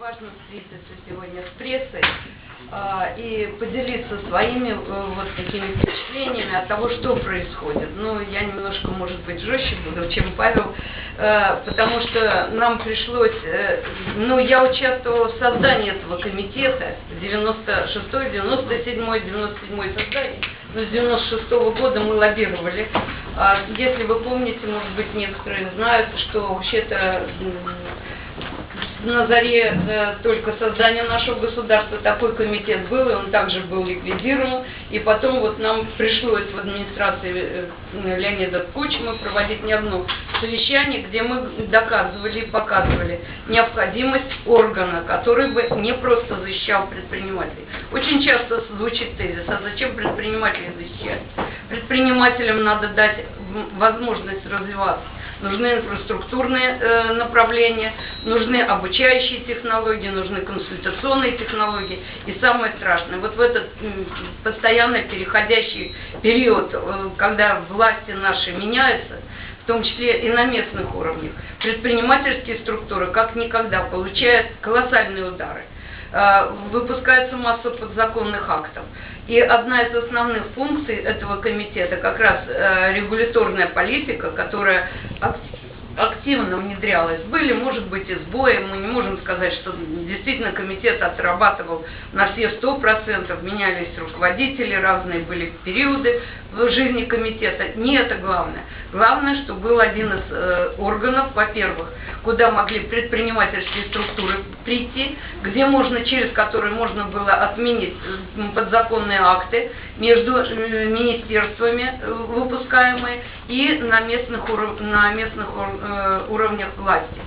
важно встретиться сегодня с прессой а, и поделиться своими э, вот такими впечатлениями от того, что происходит. Ну, я немножко, может быть, жестче буду, чем Павел, э, потому что нам пришлось, э, ну, я участвовала в создании этого комитета 96-й, 97-й, 97-й создании, но с 96 -го года мы лоббировали. А, Если вы помните, может быть, некоторые знают, что вообще-то на заре э, только создания нашего государства такой комитет был, и он также был ликвидирован. И потом вот нам пришлось в администрации э, Леонида Кучма проводить не одно совещание, где мы доказывали и показывали необходимость органа, который бы не просто защищал предпринимателей. Очень часто звучит тезис, а зачем предпринимателей защищать? Предпринимателям надо дать возможность развиваться нужны инфраструктурные э, направления, нужны обучающие технологии, нужны консультационные технологии. И самое страшное, вот в этот м, постоянно переходящий период, э, когда власти наши меняются, в том числе и на местных уровнях, предпринимательские структуры как никогда получают колоссальные удары э, выпускается масса подзаконных актов. И одна из основных функций этого комитета как раз э, регуляторная политика, которая активно внедрялась. Были, может быть, и сбои, мы не можем сказать, что действительно комитет отрабатывал на все сто процентов, менялись руководители, разные были периоды в жизни комитета. Не это главное. Главное, что был один из э, органов, во-первых, куда могли предпринимательские структуры прийти, где можно, через которые можно было отменить э, подзаконные акты между э, министерствами э, выпускаемые и на местных, на местных уровнях власти.